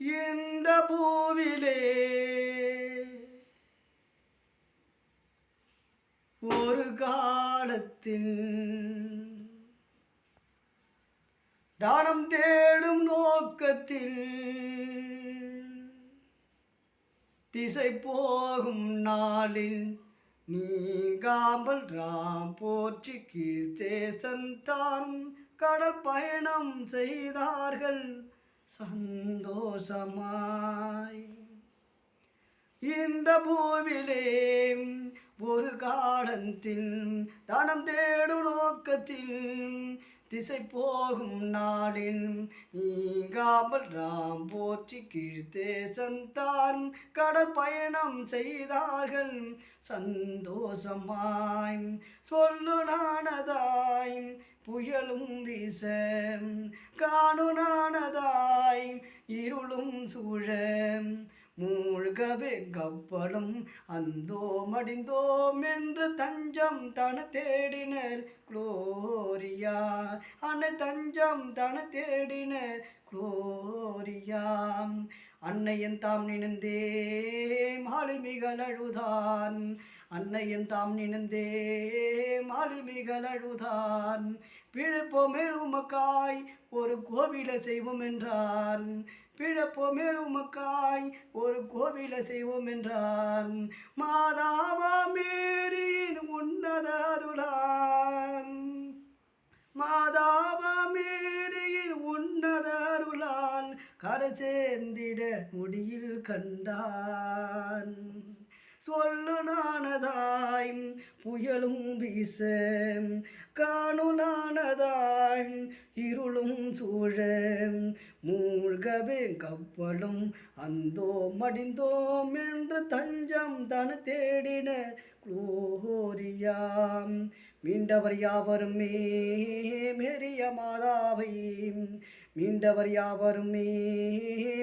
இந்த பூவிலே ஒரு காலத்தின் தானம் தேடும் நோக்கத்தில் திசை போகும் நாளில் நீங்காமல் ராம் போற்றி கீழ்த்தேசந்தான் கடல் பயணம் செய்தார்கள். சந்தோஷமாய். இந்த பூவிலே ஒரு காலத்தில் தனம் தேடும் நோக்கத்தில் திசை போகும் நாளின் நீங்காமல் ராம் போற்றி கீழ்த்தேசந்தான் கடல் பயணம் செய்தார்கள். சந்தோஷமாய் சொல்லு நானதாய் புயலும் வீச காணு நானதாய். இருளும் சூழ மூழ்கவே கப்பலும் அந்தோ மடிந்தோம் என்று தஞ்சம் தன தேடினர். குளோரியா அன்னை தஞ்சம் தன தேடினர். குளோரியா அன்னையன் தாம் நினைந்தே மாலுமிகள் அழுதான். அன்னையன் தாம் நினைந்தே மாலுமிகள் அழுதான். பிழைப்போமேல் உமக்காய் ஒரு கோவிலை செய்வோம் என்றார். பிழைப்போமேல் உமக்காய் ஒரு கோவிலை செய்வோம் என்றார். மாதாவா மேரியின் உன்னத அருளான் மாதாவா மேரியின் உன்னத அருளான் கரை சேர்ந்திட முடியில் கண்டான் சொல்லு நானதாய் புயலும் வீச காணு நான சூழ மூழ்கவே கப்பலும் அந்தோ மடிந்தோம் என்று தஞ்சம் தன தேடின குளோரியாம். மீண்டவர் யாவருமே மெரிய மாதாவை மீண்டவர் யாவரும் நீ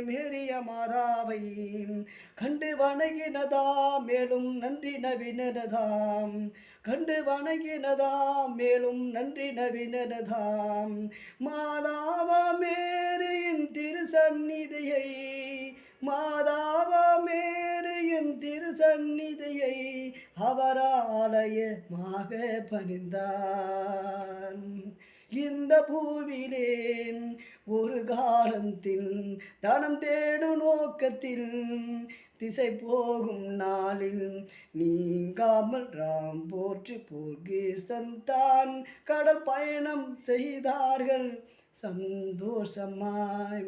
மேரிய மாதாவை கண்டு வணங்கினதா மேலும் நன்றி நவினதாம் கண்டு வணங்கினதா மேலும் நன்றி நவினதாம் மாதாவ மேரியின் திருசந்நிதியை மாதாவ மேரியின் திருசந்நிதியை அவராலயமாக பணிந்தான். இந்த பூவிலேன் ஒரு காலத்தின் தனம் தேடும் நோக்கத்தில் திசை போகும் நாளில் நீங்காமல் ராம் போற்றி போர்கீசந்தான் கடல் பயணம் செய்தார்கள். சந்தோஷமாய்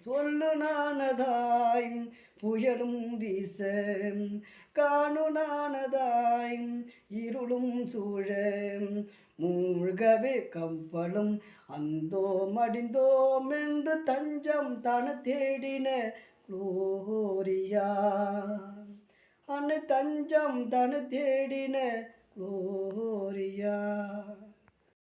சொல்லு நானதாய் புயலும் வீச காணு நானதாய் இருளும் சூழ மூழ்கவே கம்பலும் அந்தோ மடிந்தோம் என்று தஞ்சம் தன தேடின குளோரியா. அன்னு தஞ்சம் தன தேடின குளோரியா.